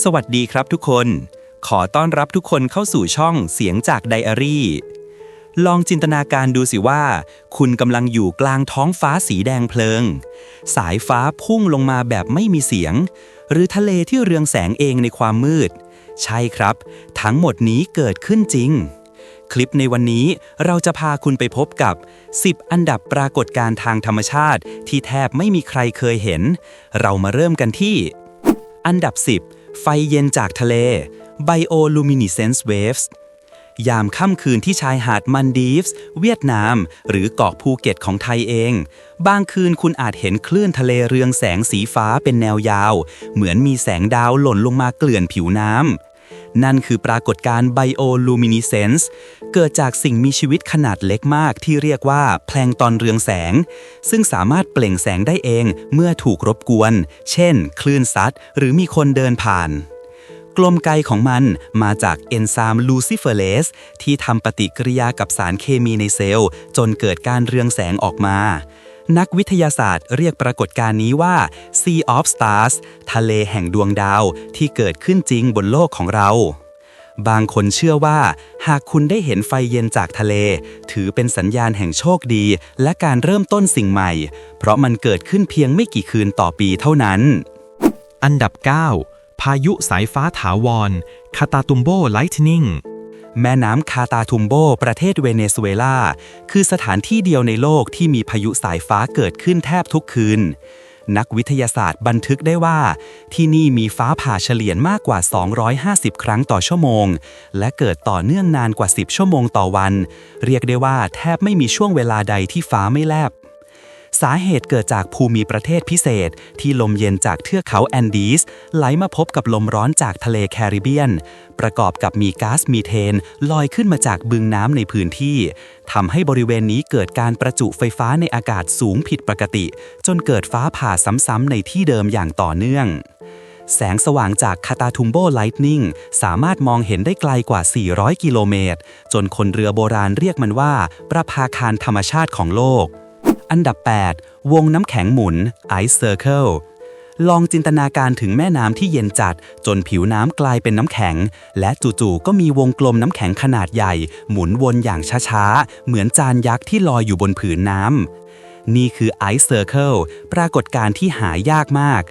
สวัสดีครับทุกคน ขอต้อนรับทุกคนเข้าสู่ช่องเสียงจากไดอารี่ ลองจินตนาการดูสิว่า คุณกำลังอยู่กลางท้องฟ้าสีแดงเพลิง สายฟ้าพุ่งลงมาแบบไม่มีเสียง หรือทะเลที่เรืองแสงเองในความมืด ใช่ครับ ทั้งหมดนี้เกิดขึ้นจริง คลิปในวันนี้เราจะพาคุณไปพบกับ 10 อันดับปรากฏการณ์ทางธรรมชาติ ที่แทบไม่มีใครเคยเห็น เรามาเริ่มกันที่ อันดับ 10 ไฟเย็นจากทะเล Bioluminescence Waves ยามค่ำคืนที่ชายหาดมันดีฟส์ เวียดนาม หรือเกาะภูเก็ตของไทยเอง บางคืนคุณอาจเห็นคลื่นทะเลเรืองแสงสีฟ้าเป็นแนวยาว เหมือนมีแสงดาวหล่นลงมาเกลื่อนผิวน้ำ นั่นคือปรากฏการณ์ Bioluminescence เกิดจากสิ่งมีชีวิตขนาดเล็กมากที่เรียกว่าแพลงตอนเรืองแสง ซึ่งสามารถเปล่งแสงได้เองเมื่อถูกรบกวน เช่น คลื่นซัดหรือมีคนเดินผ่านกลมไกของมันมาจากเอนไซม์ลูซิเฟอเรสที่ทำปฏิกิริยากับสารเคมีในเซลล์ จนเกิดการเรืองแสงออกมา นักวิทยาศาสตร์เรียกปรากฏการณ์นี้ว่า Sea of Stars ทะเลแห่งดวงดาวที่เกิดขึ้นจริงบนโลกของเรา บางคนเชื่อว่า หากคุณได้เห็นไฟเย็นจากทะเล ถือเป็นสัญญาณแห่งโชคดี และการเริ่มต้นสิ่งใหม่ เพราะมันเกิดขึ้นเพียงไม่กี่คืนต่อปีเท่านั้น อันดับ 9 พายุสายฟ้าถาวรคาตาตุมโบไลท์นิง แม่น้ำคาตาทุมโบ ประเทศเวเนซุเอลา คือสถานที่เดียวในโลกที่มีพายุสายฟ้าเกิดขึ้นแทบทุกคืน นักวิทยาศาสตร์บันทึกได้ว่า ที่นี่มีฟ้าผ่าเฉลี่ยมากกว่า 250 ครั้งต่อชั่วโมง และเกิดต่อเนื่องนานกว่า 10 ชั่วโมงต่อวัน เรียกได้ว่าแทบไม่มีช่วงเวลาใดที่ฟ้าไม่แลบ สาเหตุเกิดจากภูมิประเทศพิเศษ ที่ลมเย็นจากเทือกเขาแอนดีสไหลมาพบกับลมร้อนจากทะเลแคริบเบียน ประกอบกับมีก๊าซมีเทน ลอยขึ้นมาจากบึงน้ำในพื้นที่ทำให้บริเวณนี้เกิดการประจุไฟฟ้าในอากาศสูงผิดปกติ จนเกิดฟ้าผ่าซ้ำๆในที่เดิมอย่างต่อเนื่องแสงสว่างจากคาตาทุมโบไลท์นิงสามารถมองเห็นได้ไกลกว่า 400 กิโลเมตร จนคนเรือโบราณเรียกมันว่า ประภาคารธรรมชาติของโลก อันดับ 8 วงน้ำแข็งหมุน Ice Circle ลองจินตนาการถึงแม่น้ำที่เย็นจัด จนผิวน้ำกลายเป็นน้ำแข็ง และจู่ๆก็มีวงกลมน้ำแข็งขนาดใหญ่ หมุนวนอย่างช้าๆ เหมือนจานยักษ์ที่ลอยอยู่บนผืนน้ำ นี่คือ Ice Circle ปรากฏการณ์ที่หายากมาก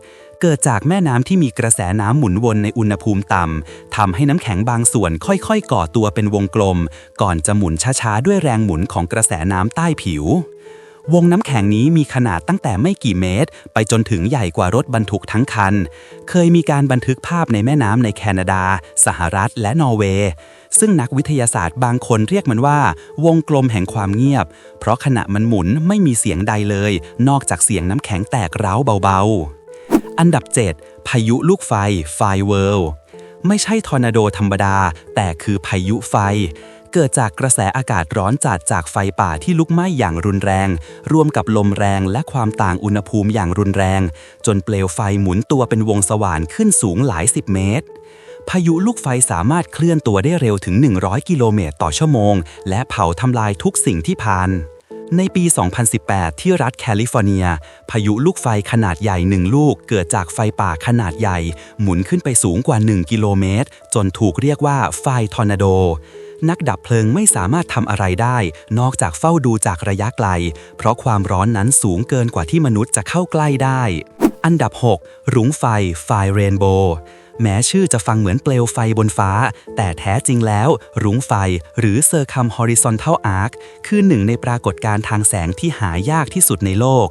เกิดจากแม่น้ำที่มีกระแสน้ำหมุนวนในอุณหภูมิต่ำ ทำให้น้ำแข็งบางส่วนค่อยๆ ก่อตัวเป็นวงกลม ก่อนจะหมุนช้าๆ ด้วยแรงหมุนของกระแสน้ำใต้ผิว วงน้ำแข็งนี้มีขนาดตั้งแต่ไม่กี่เมตร ไปจนถึงใหญ่กว่ารถบรรทุกทั้งคัน เคยมีการบันทึกภาพในแม่น้ำในแคนาดา สหรัฐและนอร์เวย์ ซึ่งนักวิทยาศาสตร์บางคนเรียกมันว่า วงกลมแห่งความเงียบ เพราะขณะมันหมุนไม่มีเสียงใดเลย นอกจากเสียงน้ำแข็งแตกร้าวเบาๆ อันดับ 7 พายุลูกไฟไฟเวิลด์ไม่ใช่ทอร์นาโดธรรมดา แต่คือพายุไฟ เกิดจากกระแสอากาศร้อนจัดจากไฟป่าที่ลุกไหม้อย่างรุนแรง รวมกับลมแรงและความต่างอุณหภูมิอย่างรุนแรง จนเปลวไฟหมุนตัวเป็นวงสว่านขึ้นสูงหลายสิบเมตร พายุลูกไฟสามารถเคลื่อนตัวได้เร็วถึง 100 กิโลเมตรต่อชั่วโมง และเผาทำลายทุกสิ่งที่ผ่านในปี 2018 ที่รัฐแคลิฟอร์เนีย พายุลูกไฟขนาดใหญ่หนึ่งลูกเกิดจากไฟป่าขนาดใหญ่ หมุนขึ้นไปสูงกว่า 1 กิโลเมตร จนถูกเรียกว่าไฟทอร์นาโด นักดับเพลิงไม่สามารถทำอะไรได้ นอกจากเฝ้าดูจากระยะไกล เพราะความร้อนนั้นสูงเกินกว่าที่มนุษย์จะเข้าใกล้ได้ อันดับ 6 รุ้งไฟไฟเรนโบว์แม้ชื่อจะฟังเหมือนเปลวไฟบนฟ้า แต่แท้จริงแล้ว รุ้งไฟ หรือ Circum Horizontal Arc คือหนึ่งในปรากฏการณ์ทางแสงที่หายากที่สุดในโลก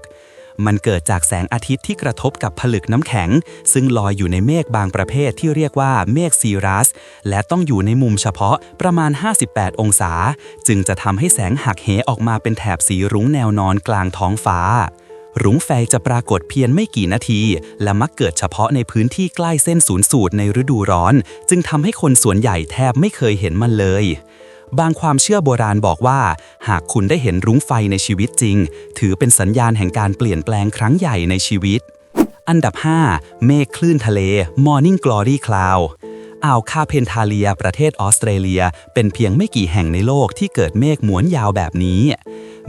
มันเกิดจากแสงอาทิตย์ที่กระทบกับผลึกน้ำแข็ง ซึ่งลอยอยู่ในเมฆบางประเภทที่เรียกว่าเมฆซีรัส และต้องอยู่ในมุมเฉพาะประมาณ 58 องศา จึงจะทำให้แสงหักเหออกมาเป็นแถบสีรุ้งแนวนอนกลางท้องฟ้ารุ้งไฟจะปรากฏเพียงไม่กี่นาที และมักเกิดเฉพาะในพื้นที่ใกล้เส้นศูนย์สูตรในฤดูร้อน จึงทำให้คนส่วนใหญ่แทบไม่เคยเห็นมันเลย บางความเชื่อโบราณบอกว่า หากคุณได้เห็นรุ้งไฟในชีวิตจริง ถือเป็นสัญญาณแห่งการเปลี่ยนแปลงครั้งใหญ่ในชีวิต อันดับ 5 เมฆคลื่นทะเล Morning Glory Cloud อ่าวคาเพนทาเลีย ประเทศออสเตรเลีย เป็นเพียงไม่กี่แห่งในโลกที่เกิดเมฆม้วนยาวแบบนี้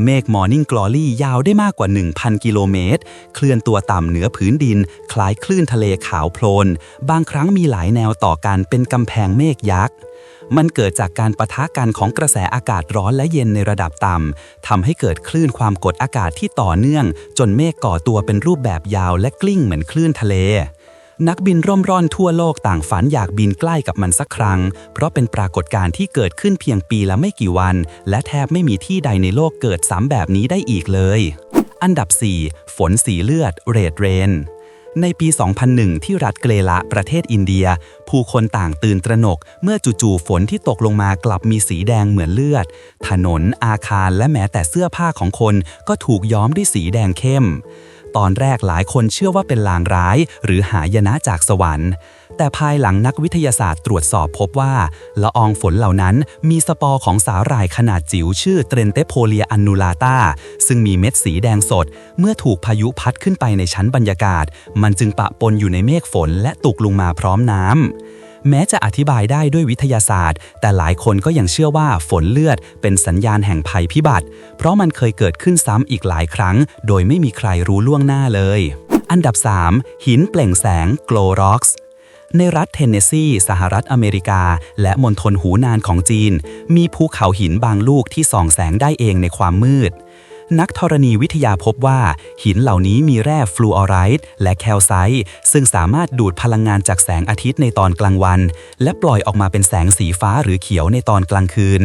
เมฆมอร์นิ่งกลอรี่ยาวได้มากกว่า 1,000 กิโลเมตร เคลื่อนตัวต่ำเหนือผืนดิน คล้ายคลื่นทะเลขาวโพลน บางครั้งมีหลายแนวต่อกันเป็นกำแพงเมฆยักษ์มันเกิดจากการปะทะกันของกระแสอากาศร้อนและเย็นในระดับต่ำทำให้เกิดคลื่นความกดอากาศที่ต่อเนื่อง จนเมฆก่อตัวเป็นรูปแบบยาวและกลิ้งเหมือนคลื่นทะเล นักบินร่มร่อนทั่วโลกต่างฝันอยากบินใกล้กับมันสักครั้ง เพราะเป็นปรากฏการณ์ที่เกิดขึ้นเพียงปีละไม่กี่วัน และแทบไม่มีที่ใดในโลกเกิดซ้ำแบบนี้ได้อีกเลย อันดับ 4 ฝนสีเลือด เรดเรนในปี 2001 ที่รัฐเกรละประเทศอินเดีย ผู้คนต่างตื่นตระหนก เมื่อจู่ๆฝนที่ตกลงมากลับมีสีแดงเหมือนเลือด ถนน อาคารและแม้แต่เสื้อผ้าของคนก็ถูกย้อมด้วยสีแดงเข้ม ตอนแรกหลายคนเชื่อว่าเป็นลางร้าย หรือหายนะจากสวรรค์ แต่ภายหลังนักวิทยาศาสตร์ตรวจสอบพบว่าละอองฝนเหล่านั้นมีสปอร์ของสาหร่ายขนาดจิ๋วชื่อเทรนเตโพเลียอันนูลาตาซึ่งมีเม็ดสีแดงสด เมื่อถูกพายุพัดขึ้นไปในชั้นบรรยากาศ มันจึงปะปนอยู่ในเมฆฝนและตกลงมาพร้อมน้ำ แม้จะอธิบายได้ด้วยวิทยาศาสตร์ แต่หลายคนก็ยังเชื่อว่าฝนเลือดเป็นสัญญาณแห่งภัยพิบัติ เพราะมันเคยเกิดขึ้นซ้ำอีกหลายครั้ง โดยไม่มีใครรู้ล่วงหน้าเลย อันดับ 3 หินเปล่งแสง Glow Rocks ในรัฐเทนเนสซี สหรัฐอเมริกา และมณฑลหูนานของจีน มีภูเขาหินบางลูกที่ส่องแสงได้เองในความมืด นักธรณีวิทยาพบว่า หินเหล่านี้มีแร่ฟลูออไรด์และแคลไซต์ซึ่งสามารถดูดพลังงานจากแสงอาทิตย์ในตอนกลางวัน และปล่อยออกมาเป็นแสงสีฟ้าหรือเขียวในตอนกลางคืน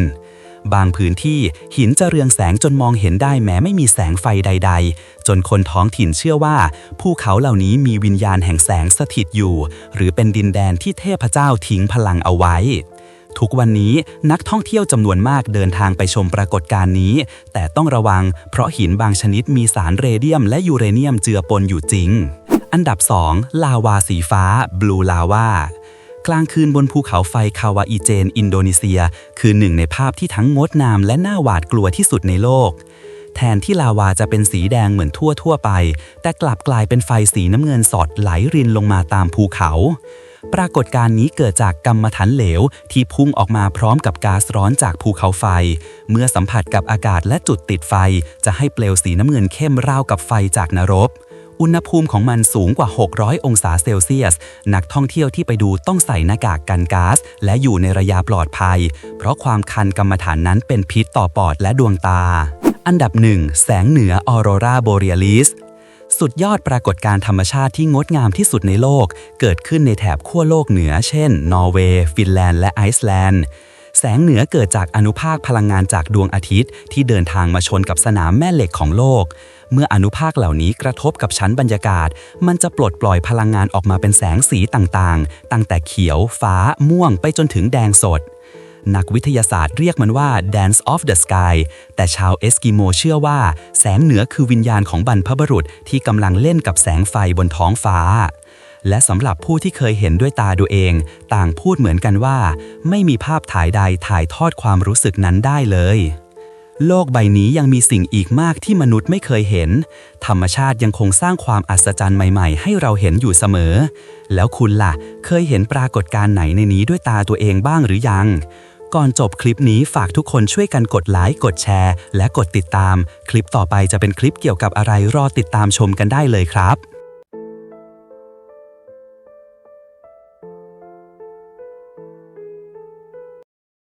บางพื้นที่หินจะเรืองแสงจนมองเห็นได้แม้ไม่มีแสงไฟใด ๆ จนคนท้องถิ่นเชื่อว่า ภูเขาเหล่านี้มีวิญญาณแห่งแสงสถิตอยู่ หรือเป็นดินแดนที่เทพเจ้าทิ้งพลังเอาไว้ ทุกวันนี้นักท่องเที่ยวจำนวนมากเดินทางไปชมปรากฏการณ์นี้ แต่ต้องระวังเพราะหินบางชนิดมีสารเรเดียมและยูเรเนียมเจือปนอยู่จริง อันดับ 2 ลาวาสีฟ้าบลูลาวากลางคืนบนภูเขาไฟคาวาอีเจน อินโดนีเซีย คือหนึ่งในภาพที่ทั้งงดงามและน่าหวาดกลัวที่สุดในโลก แทนที่ลาวาจะเป็นสีแดงเหมือนทั่วทั่วๆไป แต่กลับกลายเป็นไฟสีน้ำเงินสดไหลรินลงมาตามภูเขา ปรากฏการณ์นี้เกิดจากกัมมันถันเหลว ที่พุ่งออกมาพร้อมกับก๊าซร้อนจากภูเขาไฟ เมื่อสัมผัสกับอากาศและจุดติดไฟ จะให้เปลวสีน้ำเงินเข้มราวกับไฟจากนรกอุณหภูมิของมันสูงกว่า 600 องศาเซลเซียส นักท่องเที่ยวที่ไปดูต้องใส่หน้ากากกันก๊าซและอยู่ในระยะปลอดภัย เพราะความคันกรรมฐานนั้นเป็นพิษต่อปอดและดวงตา อันดับหนึ่งแสงเหนือออโรราโบเรียลิส สุดยอดปรากฏการณ์ธรรมชาติที่งดงามที่สุดในโลก เกิดขึ้นในแถบขั้วโลกเหนือ เช่น นอร์เวย์ ฟินแลนด์ และไอซ์แลนด์ แสงเหนือเกิดจากอนุภาคพลังงานจากดวงอาทิตย์ ที่เดินทางมาชนกับสนามแม่เหล็กของโลก เมื่ออนุภาคเหล่านี้กระทบกับชั้นบรรยากาศ มันจะปลดปล่อยพลังงานออกมาเป็นแสงสีต่างๆ ตั้งแต่เขียว ฟ้า ม่วง ไปจนถึงแดงสด นักวิทยาศาสตร์เรียกมันว่า Dance of the Sky แต่ชาวเอสกิโมเชื่อว่า แสงเหนือคือวิญญาณของบรรพบุรุษที่กำลังเล่นกับแสงไฟบนท้องฟ้า และสำหรับผู้ที่เคยเห็นด้วยตาดูเอง ต่างพูดเหมือนกันว่า ไม่มีภาพถ่ายใดถ่ายทอดความรู้สึกนั้นได้เลยโลกใบนี้ยังมีสิ่งอีกมากที่มนุษย์ไม่เคยเห็น ธรรมชาติยังคงสร้างความอัศจรรย์ใหม่ๆ ให้เราเห็นอยู่เสมอ แล้วคุณล่ะ เคยเห็นปรากฏการณ์ไหนในนี้ด้วยตาตัวเองบ้างหรือยัง ก่อนจบคลิปนี้ฝากทุกคนช่วยกันกดไลค์ กดแชร์ และกดติดตาม คลิปต่อไปจะเป็นคลิปเกี่ยวกับอะไรรอติดตามชมกันได้เลยครับ